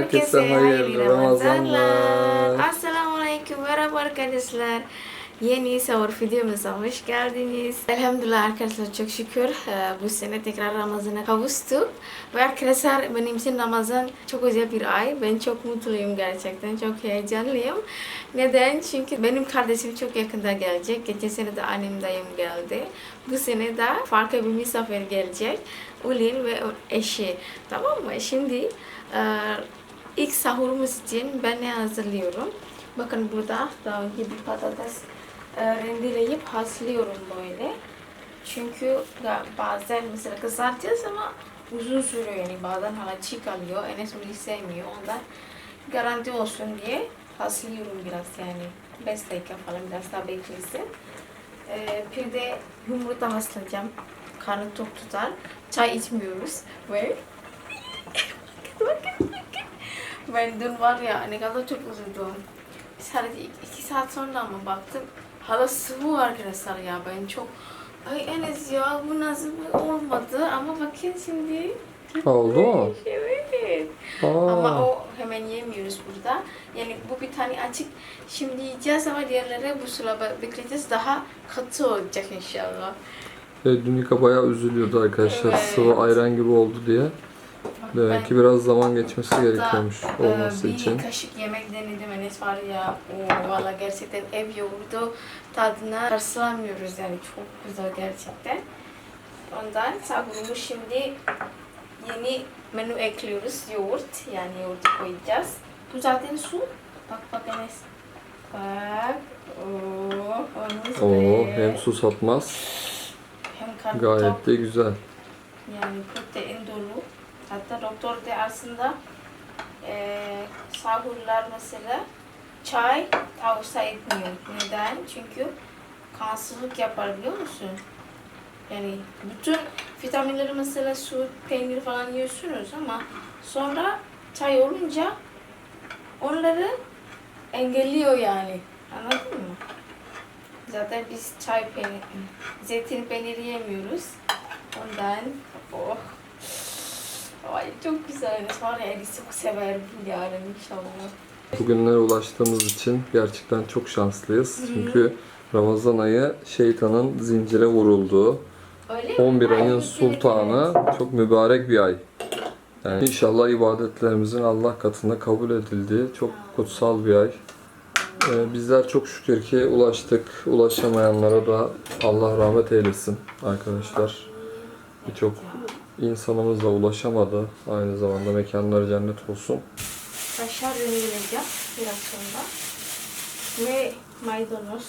Herkese hayırlı Ramazanlar. Assalamualaikum merhaba arkadaşlar. Yeni sahur videomuza hoş geldiniz. Elhamdülillah arkadaşlar çok şükür e, bu sene tekrar Ramazan'a kavuştuk. Ve arkadaşlar benim için Ramazan çok özel bir ay. Ben çok mutluyum gerçekten. Çok heyecanlıyım. Neden? Çünkü benim kardeşim çok yakında gelecek. Geçen sene de annem dayım geldi. Bu sene de farklı bir misafir gelecek. Ulin ve eşi. Tamam mı? Şimdi e, ilk sahurumuz için ben ne hazırlıyorum? Bakın burada daha bir patates e, rendeleyip hazırlıyorum böyle. Çünkü bazen mesela kızartacağız ama uzun sürüyor yani bazen hala çiğ kalıyor. Enes onu sevmiyor ondan garanti olsun diye hazırlıyorum biraz yani 5 dakika falan biraz daha beklesin. Ee, bir de yumurta haşlayacağım. Karnı tok tutar. Çay içmiyoruz ve bakın bakın. Ben dün var ya ne kadar çok üzüldüm. Sadece iki, iki saat sonra ama baktım hala sıvı arkadaşlar ya ben çok Ay Enes ya bu nasıl olmadı ama bakın şimdi Oldu? Evet. Aa, Ama o hemen yemiyoruz burada. Yani bu bir tane açık. Şimdi yiyeceğiz ama diğerleri bu sırada bekleyeceğiz. Daha katı olacak inşallah. evet, Dünika bayağı üzülüyordu arkadaşlar. Evet. Sıvı ayran gibi oldu diye. Demek ben ki biraz zaman geçmesi hatta, gerekiyormuş e, olması bir için. kaşık yemek denedim Enes var ya. O valla gerçekten ev yoğurdu tadına karşılamıyoruz yani çok güzel gerçekten. Ondan sahurumuz şimdi yeni menü ekliyoruz. Yoğurt yani yoğurdu koyacağız. Bu zaten su. Bak bak Enes. Bak. Oo, Oo, hem su satmaz. hem. Gayet de güzel. Yani protein dolu. Hatta doktor da aslında eee sahurlar mesela çay tavsiye etmiyor. Neden? Çünkü kansızlık yapar biliyor musun? Yani bütün vitaminleri mesela su, peynir falan yiyorsunuz ama sonra çay olunca onları engelliyor yani. Anladın mı? Zaten biz çay peynir, zeytin peyniri yemiyoruz. Ondan oh. Ay çok güzel. Var ya Elis çok sever bu yarın inşallah. Bugünlere ulaştığımız için gerçekten çok şanslıyız. Çünkü Ramazan ayı şeytanın zincire vurulduğu, Öyle mi? 11 Ay, ayın evet, sultanı çok mübarek bir ay. Yani inşallah ibadetlerimizin Allah katında kabul edildiği çok kutsal bir ay. Ee, bizler çok şükür ki ulaştık. Ulaşamayanlara da Allah rahmet eylesin arkadaşlar. Birçok insanımız da ulaşamadı. Aynı zamanda mekanları cennet olsun. Kaşar rendeleyeceğim biraz sonra. Ve maydanoz.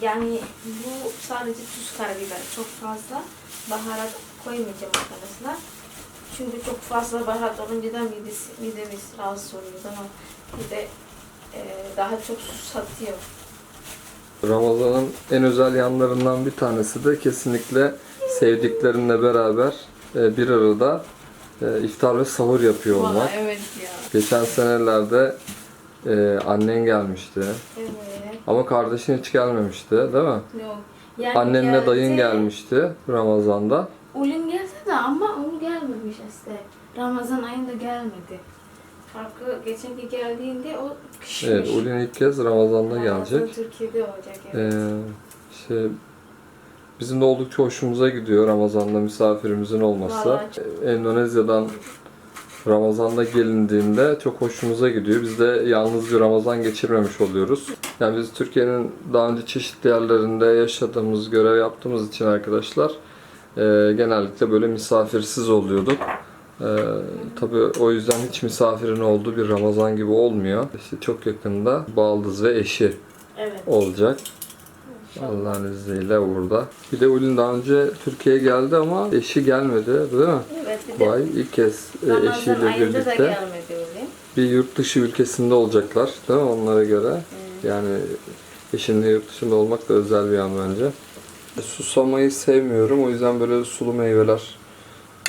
Yani bu sadece tuz karabiber. Çok fazla baharat koymayacağım arkadaşlar. Çünkü çok fazla baharat olunca da midesi, midemiz rahatsız oluyor. Ama bir de e, daha çok su satıyor. Ramazan'ın en özel yanlarından bir tanesi de kesinlikle sevdiklerinle beraber e, bir arada e, iftar ve sahur yapıyor olmak. Valla evet ya. Geçen senelerde e, annen gelmişti. Evet. Ama kardeşin hiç gelmemişti değil mi? Yok. Yani Annenle geldi- dayın gelmişti Ramazan'da. Ulin gelse de ama o gelmemiş işte. Ramazan ayında gelmedi. Farkı geçenki geldiğinde o kışmış. Evet, Ulin ilk kez Ramazan'da Ramazan gelecek. Türkiye'de olacak Ee, evet. şey, bizim de oldukça hoşumuza gidiyor Ramazan'da misafirimizin olması. Vallahi Ee, Endonezya'dan Ramazan'da gelindiğinde çok hoşumuza gidiyor. Biz de yalnız bir Ramazan geçirmemiş oluyoruz. Yani biz Türkiye'nin daha önce çeşitli yerlerinde yaşadığımız, görev yaptığımız için arkadaşlar e, genellikle böyle misafirsiz oluyorduk. E, tabii o yüzden hiç misafirin olduğu bir Ramazan gibi olmuyor. İşte çok yakında baldız ve eşi Evet. olacak. Allah'ın izniyle burada. Bir de Ulin daha önce Türkiye'ye geldi ama eşi gelmedi değil mi? Evet bir de Vay ilk kez e, Ramazan eşiyle ayında da birlikte gelmedi bir yurt dışı ülkesinde olacaklar değil mi onlara göre? Yani eşinle yurt dışında olmak da özel bir an bence. Susamayı sevmiyorum o yüzden böyle sulu meyveler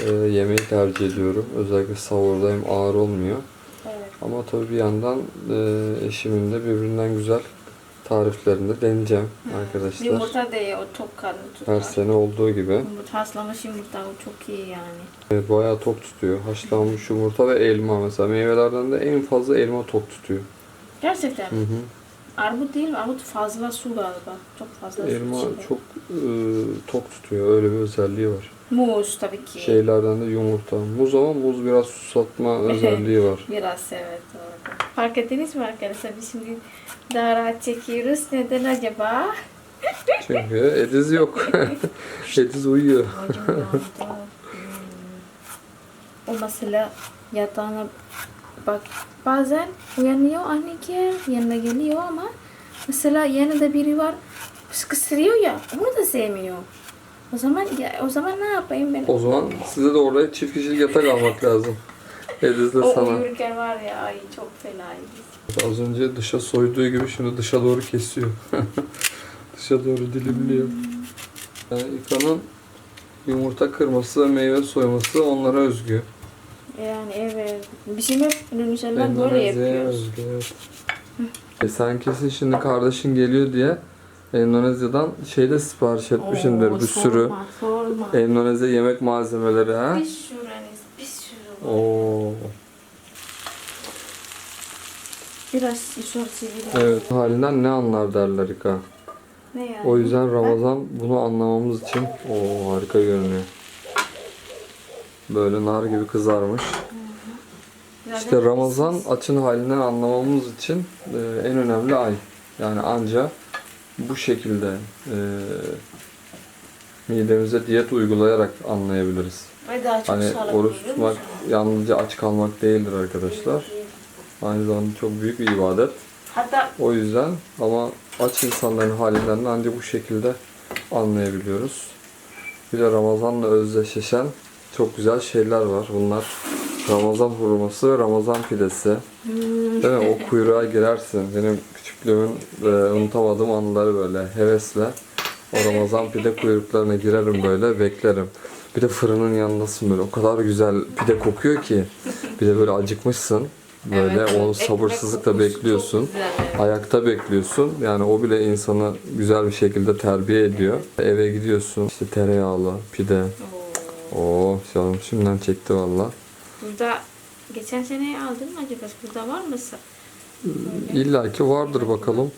e, yemeyi tercih ediyorum. Özellikle sahurda hem ağır olmuyor. Evet. Ama tabii bir yandan e, eşimin de birbirinden güzel tariflerini deneyeceğim arkadaşlar. Yumurta da iyi, o tok karnı tutar. Her sene olduğu gibi. Yumurta, haşlanmış yumurta o çok iyi yani. Evet, bayağı tok tutuyor. Haşlanmış yumurta ve elma mesela. Meyvelerden de en fazla elma tok tutuyor. Gerçekten. Hı hı. Armut değil mi? Armut fazla su galiba. Çok fazla su Elma içinde. çok e, tok tutuyor. Öyle bir özelliği var. Muz tabii ki. Şeylerden de yumurta. Muz ama muz biraz susatma özelliği var. Biraz evet doğru. Fark ettiniz mi arkadaşlar? Biz şimdi daha rahat çekiyoruz. Neden acaba? Çünkü Ediz yok. Ediz uyuyor. O mesela yatağına bak bazen uyanıyor anne gel yanına geliyor ama mesela yanında biri var sıkıştırıyor ya onu da sevmiyor. O zaman ya, o zaman ne yapayım ben? O zaman size de oraya çift kişilik yatak almak lazım. Ediz de O sana. uyurken var ya ay çok fenaydı. Az önce dışa soyduğu gibi şimdi dışa doğru kesiyor. dışa doğru dilimliyor. Yani İka'nın yumurta kırması ve meyve soyması onlara özgü. Yani evet. Bizim hep Indonesialılar böyle yapıyoruz. özgü. Evet. E sen kesin şimdi kardeşin geliyor diye Endonezya'dan şeyde sipariş etmişsindir bir sürü. Sorma, sorma. Endonezya yemek malzemeleri ha. Bir sürü. Oo. Biraz çevirelim. Evet. Halinden ne anlar derler İka. Ne yani? O yüzden Ramazan bunu anlamamız için o harika görünüyor. Böyle nar gibi kızarmış. İşte Ramazan açın halinden anlamamız için e, en önemli ay. Yani anca bu şekilde e, midemize diyet uygulayarak anlayabiliriz. Ve daha çok Hani oruç tutmak yalnızca aç kalmak değildir arkadaşlar. Aynı zamanda çok büyük bir ibadet. Hatta O yüzden ama aç insanların halinden de ancak bu şekilde anlayabiliyoruz. Bir de Ramazan'la özdeşleşen çok güzel şeyler var. Bunlar Ramazan hurması ve Ramazan pidesi. hmm, Değil mi? O kuyruğa girersin. Benim küçüklüğümün e, unutamadığım anıları böyle hevesle. O Ramazan pide kuyruklarına girerim böyle beklerim. Bir de fırının yanındasın böyle. O kadar güzel pide kokuyor ki. Bir de böyle acıkmışsın. Böyle Evet, onu sabırsızlıkla bekliyorsun. güzel. Ayakta bekliyorsun. Yani o bile insanı güzel bir şekilde terbiye ediyor. Eve gidiyorsun. İşte tereyağlı pide. Oo. Oo canım şimdiden çekti valla. Burada geçen sene aldın mı acaba? Burada var mı? İlla ki vardır bakalım.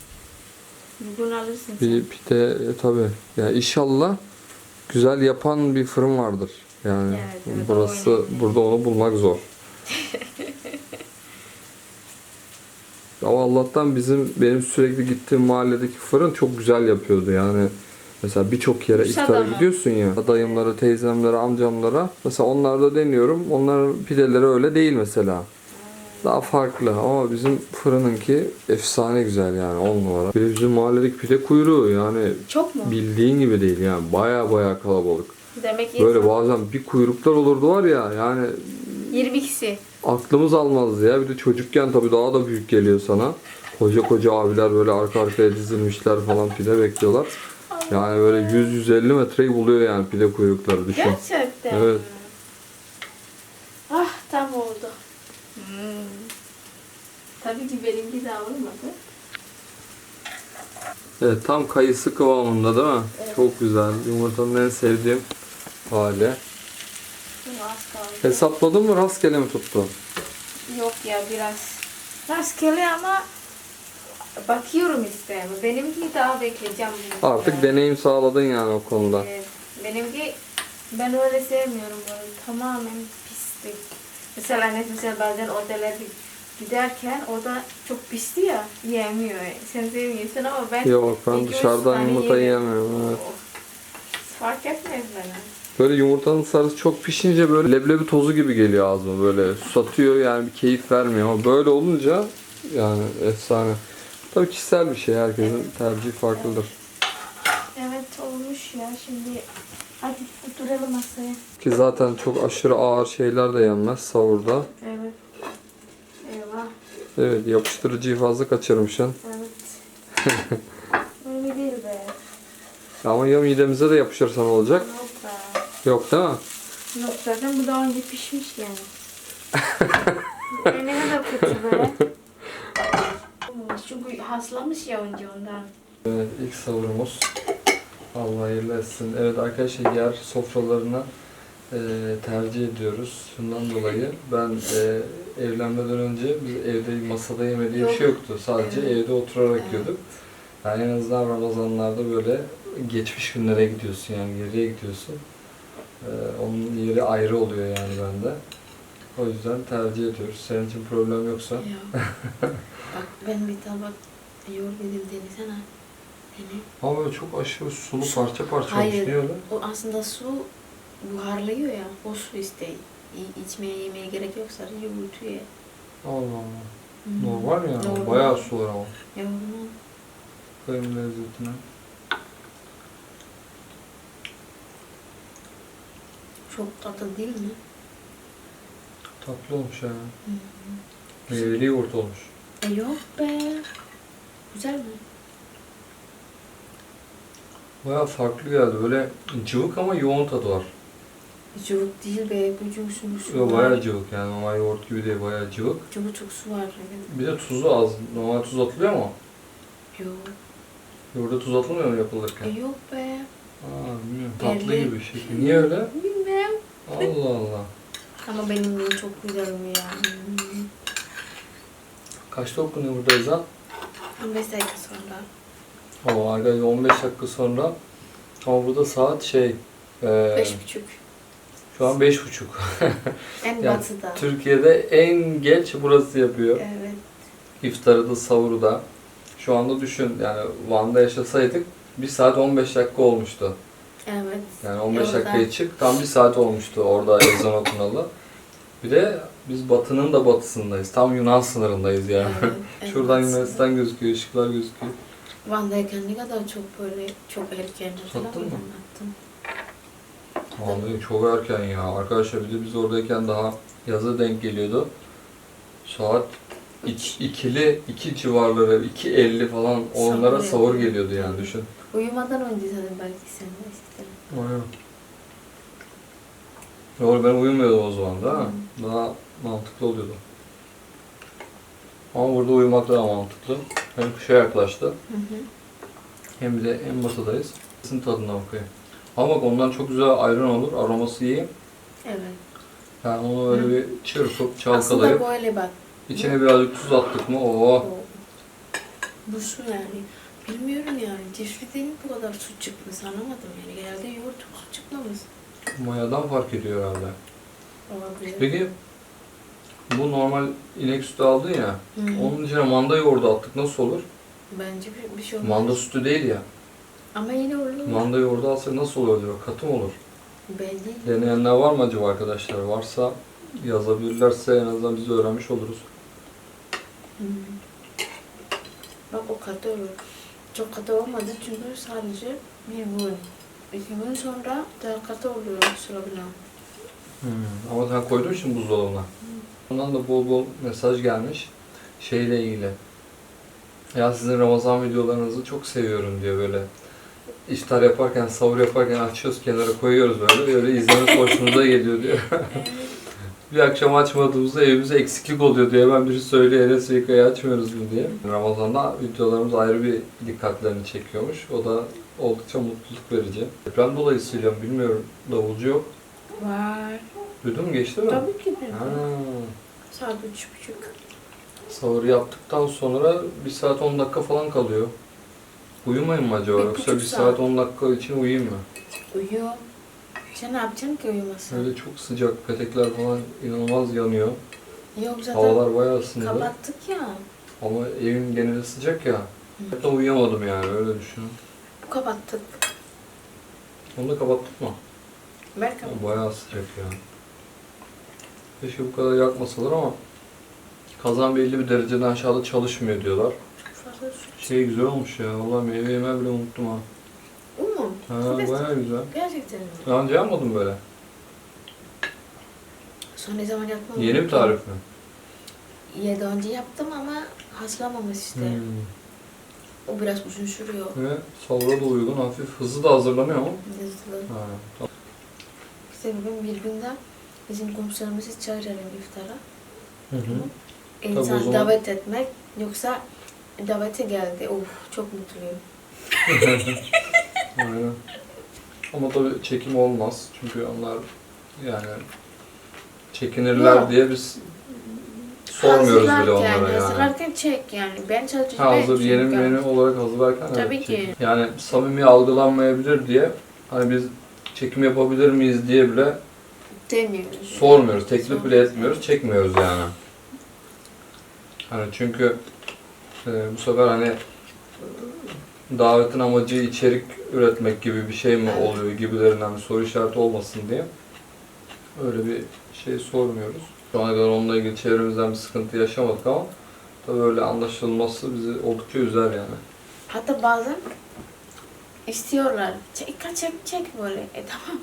Bugün alırsın. Bir pide e, tabi. Ya inşallah güzel yapan bir fırın vardır. Yani Evet, burası önemli. burada onu bulmak zor. Ama Allah'tan bizim benim sürekli gittiğim mahalledeki fırın çok güzel yapıyordu yani. Mesela birçok yere iftara gidiyorsun ya. Dayımlara, teyzemlere, amcamlara. Mesela onlarda deniyorum. Onların pideleri öyle değil mesela. Daha farklı ama bizim fırınınki efsane güzel yani on numara. Bir de bizim mahalledeki pide kuyruğu yani Çok mu? bildiğin gibi değil yani baya baya kalabalık. Demek ki Böyle bazen bir kuyruklar olurdu var ya yani 20 kişi. aklımız almazdı ya. Bir de çocukken tabii daha da büyük geliyor sana. Koca koca abiler böyle arka arkaya dizilmişler falan pide bekliyorlar. Yani böyle 100-150 metreyi buluyor yani pide kuyrukları düşün. Gerçekten. Evet tam oldu. Hmm. Tabii ki benimki daha olmadı. Evet tam kayısı kıvamında değil mi? Evet. Çok güzel. Yumurtanın en sevdiğim hali. Çok az kaldı. Hesapladın mı rastgele mi tuttu? Yok ya biraz rastgele ama bakıyorum işte. Benimki daha bekleyeceğim. Artık Yani. deneyim sağladın yani o konuda. Evet. Benimki ben öyle sevmiyorum böyle tamamen pislik. Mesela ne mesela bazen otele bir- giderken o da çok pisti ya yemiyor. Sen sevmiyorsun ama ben Yok ben iki, üç dışarıdan tane yumurta yerim. yiyemiyorum. Evet. Fark etmez bana. Böyle yumurtanın sarısı çok pişince böyle leblebi tozu gibi geliyor ağzıma böyle susatıyor yani bir keyif vermiyor ama böyle olunca yani efsane. Tabii kişisel bir şey herkesin tercihi farklıdır. Evet olmuş ya şimdi hadi oturalım masaya. Ki zaten çok aşırı ağır şeyler de yenmez sahurda. Evet. Evet yapıştırıcıyı fazla kaçırmışsın. Evet. Öyle değil be. Ama ya midemize de yapışırsa ne olacak? Yok be. Yok değil mi? Yok zaten bu daha önce pişmiş yani. Ne kadar kötü be. Çünkü has haşlamış ya önce ondan. Evet ilk savurumuz. Allah hayırlı etsin. Evet arkadaşlar yer sofralarına e, tercih ediyoruz. Şundan dolayı ben e, evlenmeden önce biz evde masada yemediği bir şey yoktu. Sadece Evet. evde oturarak Evet. yiyorduk. Yani en azından Ramazanlarda böyle geçmiş günlere gidiyorsun yani geriye gidiyorsun. E, onun yeri ayrı oluyor yani bende. O yüzden tercih ediyoruz. Senin için problem yoksa. Ya. Bak ben bir tabak yoğurt dedim denesene. Dene. Ama böyle çok aşırı sulu parça parça Hayır. olmuş. Niye öyle? O aslında su buharlıyor ya. O su işte i- içmeye yemeye gerek yok sadece yumurtuyor. Allah Allah. Hmm. Normal yani? Normal. Bayağı su var ama. Yavrum. Koyun lezzetine. Çok tatlı değil mi? Tatlı olmuş yani. Hı hı. Meyveli yoğurt olmuş. E yok be. Güzel mi? Bayağı farklı geldi. Böyle cıvık ama yoğun tadı var. Cıvık değil be. Bücük su su Yo, var. bayağı cıvık yani. Normal yoğurt gibi değil. Bayağı cıvık. Çok çok su var. Evet. Bir de tuzu az. Normal tuz atılıyor mu? Yok. Yoğurda tuz atılmıyor mu yapılırken? E yok be. Aa bilmiyorum. Tatlı Belli. gibi şey. Niye öyle? Bilmem. Allah Allah. Ama benim de çok güzel mi ya. Kaçta okunuyor burada ezan? 15 dakika sonra. O arkadaşlar 15 dakika sonra. Ama burada saat şey... E, Beş buçuk. Şu an 5.30. En Yani batıda. Türkiye'de en geç burası yapıyor. Evet. İftarı da sahuru da. Şu anda düşün yani Van'da yaşasaydık 1 saat 15 dakika olmuştu. Evet. Yani 15 Yolda. dakikaya çık tam 1 saat olmuştu orada ezan okunalı. Bir de biz batının da batısındayız. Tam Yunan sınırındayız yani. Evet, en Şuradan. Yunanistan gözüküyor, ışıklar gözüküyor. Van'dayken ne kadar çok böyle çok erken Sattın mı? hatırlamadım, attım. Vallahi çok erken ya. Arkadaşlar bir de biz oradayken daha yaza denk geliyordu. Saat iki, ikili, iki civarları, iki elli falan onlara Sahur sahur yapıyor. geliyordu yani düşün. Uyumadan önce zaten belki sen de. Aynen. Doğru ben uyumuyordum o zaman da. ha. Daha mantıklı oluyordu. Ama burada uyumak daha mantıklı. Hem kışa yaklaştı Hı hı. hem de en batıdayız. Sizin tadına bakayım. Ama bak ondan çok güzel ayran olur. Aroması iyi. Evet. Yani onu öyle bir çırpıp Aslında çalkalayıp böyle bak. içine birazcık tuz attık mı oo. O- Bu su yani. Bilmiyorum yani. Cefriden bu kadar su çıkmış anlamadım yani. Genelde yoğurt çok su çıkmamış. Mayadan fark ediyor herhalde. Olabilir. Peki bu normal inek sütü aldın ya. Hı. Onun içine manda yoğurdu attık nasıl olur? Bence bir, bir şey olmaz. Manda sütü değil ya. Ama yine olur. Manda yoğurdu alsak nasıl olur diyor. Katı mı olur? Bence Deneyenler var mı acaba arkadaşlar? Varsa yazabilirlerse en azından biz öğrenmiş oluruz. Hı. Bak o katı olur. Çok katı olmadı çünkü sadece bir gün. İki gün sonra daha katı oluyor sürebilen. Hmm. Ama sen koydun şimdi buzdolabına. Ondan da bol bol mesaj gelmiş. Şeyle ilgili. Ya sizin Ramazan videolarınızı çok seviyorum diyor böyle. İftar yaparken, sahur yaparken açıyoruz kenara koyuyoruz böyle. Böyle izlemesi hoşumuza geliyor diyor. bir akşam açmadığımızda evimize eksiklik oluyor diye hemen biri söylüyor Enes Vika'yı açmıyoruz mu diye. Ramazan'da videolarımız ayrı bir dikkatlerini çekiyormuş. O da oldukça mutluluk verici. Deprem dolayısıyla mı bilmiyorum davulcu yok. Var. Duydun mu geçti mi? Tabii ki bir Ha. Saat üç buçuk. Sahur yaptıktan sonra 1 saat 10 dakika falan kalıyor. Uyumayın mı acaba Bir yoksa 1 buçuk saat saat. 10 dakika için uyuyayım mı? Uyuyor. Sen ne yapacaksın ki uyumasın? Öyle çok sıcak petekler falan inanılmaz yanıyor. Yok zaten Havalar bayağı ısındı. kapattık ya. Ama evin geneli sıcak ya. Hatta uyuyamadım yani öyle düşünün. Kapattık. Onu da kapattık mı? Belki Bayağı sıcak ya. Keşke bu kadar yakmasalar ama kazan belli bir dereceden aşağıda çalışmıyor diyorlar. Şey güzel olmuş ya. Vallahi meyve yemeyi bile unuttum ha. O mu? Ha Evet. bayağı güzel. Gerçekten mi? Daha önce yapmadım böyle. Son ne zaman yapmam? Yeni bir tarif mi? Ya daha önce yaptım ama haslamamış işte. Hmm. O biraz uzun sürüyor. Ve sahura da uygun, hafif hızlı da hazırlanıyor mu? Hızlı. Ha, tamam. İşte bugün bir günde bizim komşularımızı çağıralım iftara. Hı hı. Tabii o İnsan zaman- davet etmek yoksa davete geldi. Of çok mutluyum. Aynen. Ama tabii çekim olmaz. Çünkü onlar yani çekinirler Yok. diye biz sormuyoruz bile onlara yani. Hazırlarken çek yani. Ben Ha, hazır yeni çünkü- menü olarak hazırlarken Tabii evet, ki. çekim. Yani samimi algılanmayabilir diye hani biz çekim yapabilir miyiz diye bile demiyoruz. sormuyoruz. Teklif bile etmiyoruz. Çekmiyoruz yani. Hani çünkü e, bu sefer hani e, davetin amacı içerik üretmek gibi bir şey mi oluyor gibilerinden bir soru işareti olmasın diye öyle bir şey sormuyoruz. Şu ana kadar onunla ilgili çevremizden bir sıkıntı yaşamadık ama tabii öyle anlaşılması bizi oldukça üzer yani. Hatta bazen istiyorlar. Çek, çek, çek böyle. E tamam.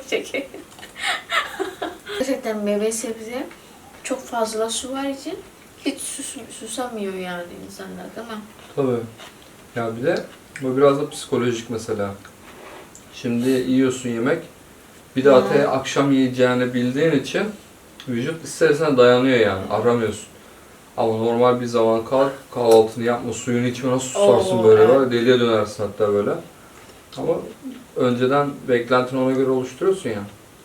çek. Gerçekten meyve sebze çok fazla su var için hiç sus, susamıyor yani insanlar değil mi? Tabii. Ya bir de bu biraz da psikolojik mesela. Şimdi yiyorsun yemek. Bir daha Hı. te akşam yiyeceğini bildiğin için vücut istersen dayanıyor yani. Aramıyorsun. Ama normal bir zaman kalk, kahvaltını yapma, suyunu içme nasıl susarsın Oo, böyle evet. ya, Deliye dönersin hatta böyle. Ama önceden beklentini ona göre oluşturuyorsun ya.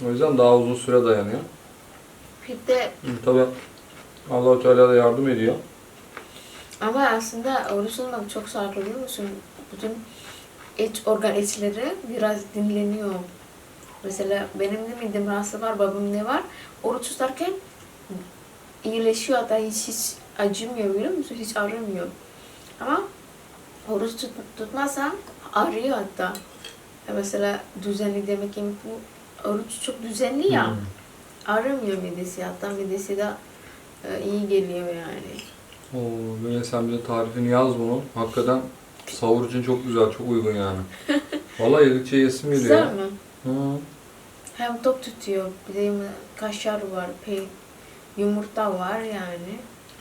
O yüzden daha uzun süre dayanıyor. Bir de Tabi Allah-u Teala da yardım ediyor. ama aslında oruç olmak çok farklı biliyor musun? Bütün iç organ içleri biraz dinleniyor. Mesela benim de midem rahatsız var, babamın ne var? Oruç tutarken iyileşiyor hatta hiç hiç acımıyor biliyor musun? Hiç ağrımıyor. Ama oruç tut, tutmazsam ağrıyor hatta. Mesela düzenli demek ki bu oruç çok düzenli ya. Hmm. Ağrımıyor midesi hatta midesi de iyi geliyor yani. Oo, böyle sen bize tarifini yaz bunun. Hakikaten sahur için çok güzel, çok uygun yani. Vallahi yedikçe yesim geliyor. Güzel mi? Hı. Hem top tutuyor. Bir de yum- kaşar var, pe yumurta var yani.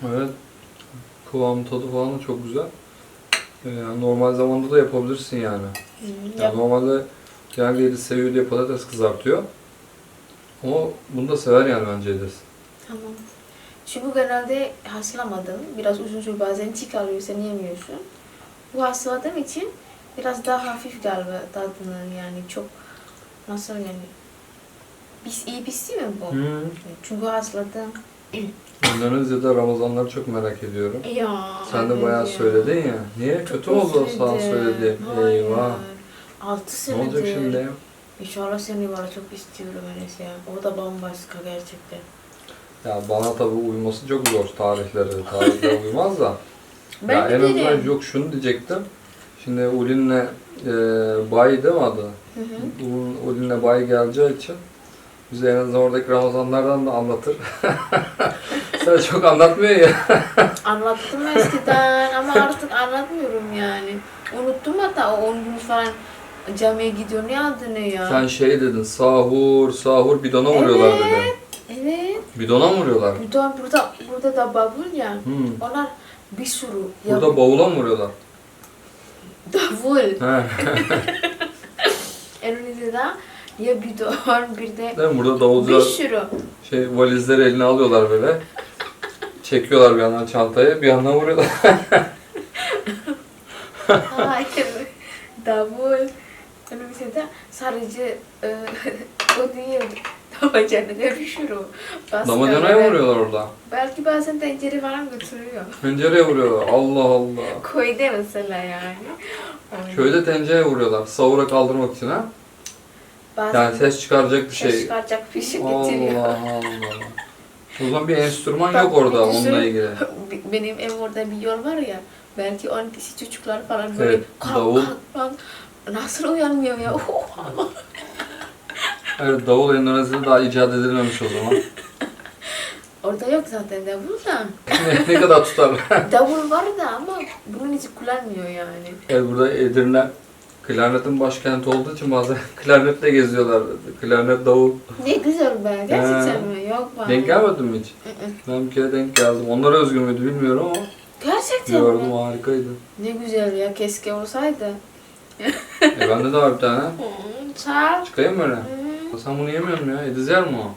Evet. Kıvam tadı falan da çok güzel. Ee, normal zamanda da yapabilirsin yani. Hmm, yani yap- normalde genelde Ediz seviyor diye patates kızartıyor. Ama bunu da sever yani bence Ediz. Tamam. Çünkü genelde haslamadım. Biraz uzun süre bazen çıkarıyor, sen yemiyorsun. Bu hasladığım için biraz daha hafif galiba tadını yani çok nasıl yani pis, iyi pişti mi bu? Hı. Çünkü hasladım. Endonezya'da Ramazanları çok merak ediyorum. Ya. Sen de bayağı ya. söyledin ya. Niye? Kötü Çok oldu o sana söyledi. Hayır. Eyvah. Altı Ne senedir. olacak şimdi? İnşallah seni var çok istiyorum Enes ya. O da bambaşka gerçekten. Ya bana tabii uyması çok zor tarihleri. Tarihlere uymaz da. Ben ya en azından yok şunu diyecektim. Şimdi Ulin'le e, Bay değil mi adı? Hı hı. Ulin- Ulin'le Bay geleceği için bize en azından oradaki Ramazanlardan da anlatır. Sen çok anlatmıyor ya. Anlattım eskiden ama artık anlatmıyorum yani. Unuttum hatta o 10 gün falan camiye gidiyor. Ne adı ne ya? Sen şey dedin, sahur, sahur bidona vuruyorlar Evet. dedin. Evet. Bidona mı vuruyorlar? Burada, burada, burada da bavul ya. Hmm. Onlar bir sürü. Ya, Burada bavula mı vuruyorlar? davul. He. Endonezya'da ya bidon bir de Değil mi? Burada bir davulcular sürü. şey valizleri eline alıyorlar böyle. Çekiyorlar bir yandan çantayı, bir yandan vuruyorlar. Hayır. Davul. Endonezya'da sadece e, o değil. Damacana ne. Başka Damacanaya vuruyorlar orada. Belki bazen tencere falan götürüyor. Tencereye vuruyorlar. Allah Allah. Köyde mesela yani. Köyde tencereye vuruyorlar. Sahura kaldırmak için ha. Bazen Yani ses çıkaracak bir ses şey. çıkaracak bir şey getiriyor. Allah Allah. O zaman bir enstrüman Bak, yok orada sürü- onunla ilgili. Benim ev orada bir yol var ya. Belki 10 kişi çocuklar falan böyle Evet, kalk davul. kalk kalk. Nasıl uyanmıyor ya? Oh. Evet davul Endonezya'da daha icat edilmemiş o zaman. Orada yok zaten davul da. ne, ne kadar tutar? Davul var da ama bunun hiç kullanmıyor yani. evet burada Edirne klarnetin başkenti olduğu için bazen klarnetle geziyorlar. Klarnet davul. Ne güzel be. Gerçekten He. mi? Yok bana. Denk gelmedin mi hiç? Ben bir kere denk geldim. Onlara özgü müydü bilmiyorum ama Gerçekten gördüm mi? harikaydı. Ne güzel ya. Keşke olsaydı. E bende de var bir tane. Ol. Çıkayım mı öyle? Sen bunu yemiyorsun ya. Ediz yer mi o?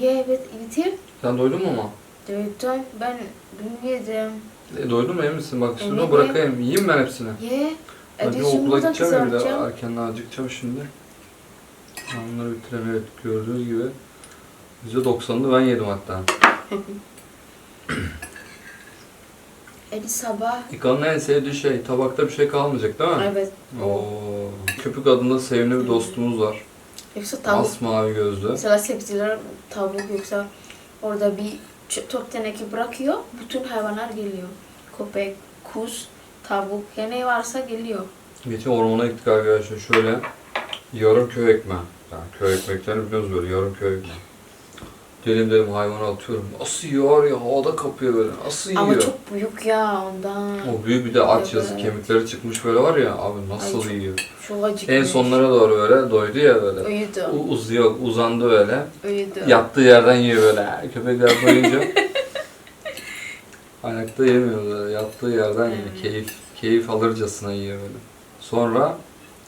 Ye evet bitir. Sen doydun mu ama? Duydum. Ben dün yedim. E, doydun mu emin misin? Bak şunu Eminim. bırakayım. Yiyeyim ben hepsini. Ye. Hadi Hadi okula şimdi da gideceğim ya bir de kızartacağım. erkenden acıkacağım şimdi. Ben Bunları bitireyim evet gördüğünüz gibi. %90'ını ben yedim hatta. Hadi sabah. İkanın en sevdiği şey tabakta bir şey kalmayacak değil mi? Evet. Oo. Köpük adında sevimli bir dostumuz var. Yoksa tavuk. Masmavi gözlü. Mesela sebzeler tavuk yoksa orada bir top teneke bırakıyor. Bütün hayvanlar geliyor. Köpek, kuş, tavuk. Ya ne varsa geliyor. Geçen ormana gittik arkadaşlar. Şöyle yarım köy ekmeği. Yani köy ekmeklerini biliyoruz böyle yarım köy ekmeği. Dedim dedim hayvana atıyorum. Nasıl yiyor ya havada kapıyor böyle. Nasıl yiyor? Ama çok büyük ya ondan. O büyük bir de aç yazık Evet. kemikleri çıkmış böyle var ya abi nasıl Ay, çok- yiyor. Çok acıkmış. En sonlara doğru böyle doydu ya böyle. Uyudu. U- uzuyor, uzandı böyle. Uyudu. Yattığı yerden yiyor böyle. Köpekler doyunca. Ayakta yemiyor böyle. Yattığı yerden yiyor. Evet. Keyif, keyif alırcasına yiyor böyle. Sonra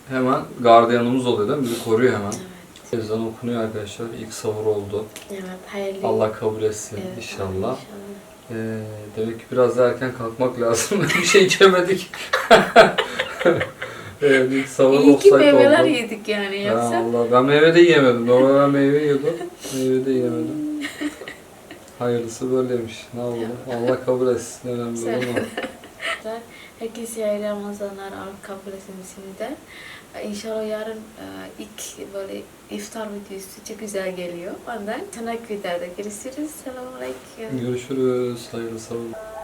hemen gardiyanımız oluyor değil mi? Bizi koruyor hemen. Evet. Ezan okunuyor arkadaşlar. İlk savur oldu. Evet, hayırlı. Allah kabul etsin Evet, inşallah. inşallah. Ee, demek ki biraz daha erken kalkmak lazım. bir şey içemedik. evet, ilk savur İyi ki meyveler oldu. yedik yani yoksa. Allah ben meyve de yiyemedim. Normalde ben meyve yiyordum. Meyve de yiyemedim. Hayırlısı böyleymiş. Ne yapalım? Allah kabul etsin. Önemli olan o. Herkese hayırlı Ramazanlar Allah kabul etsin şimdiden. İnşallah yarın e, ilk böyle iftar videosu çok güzel geliyor. Ondan sonraki videoda görüşürüz. Selamun Aleyküm. Görüşürüz. Hayırlı sabırlar.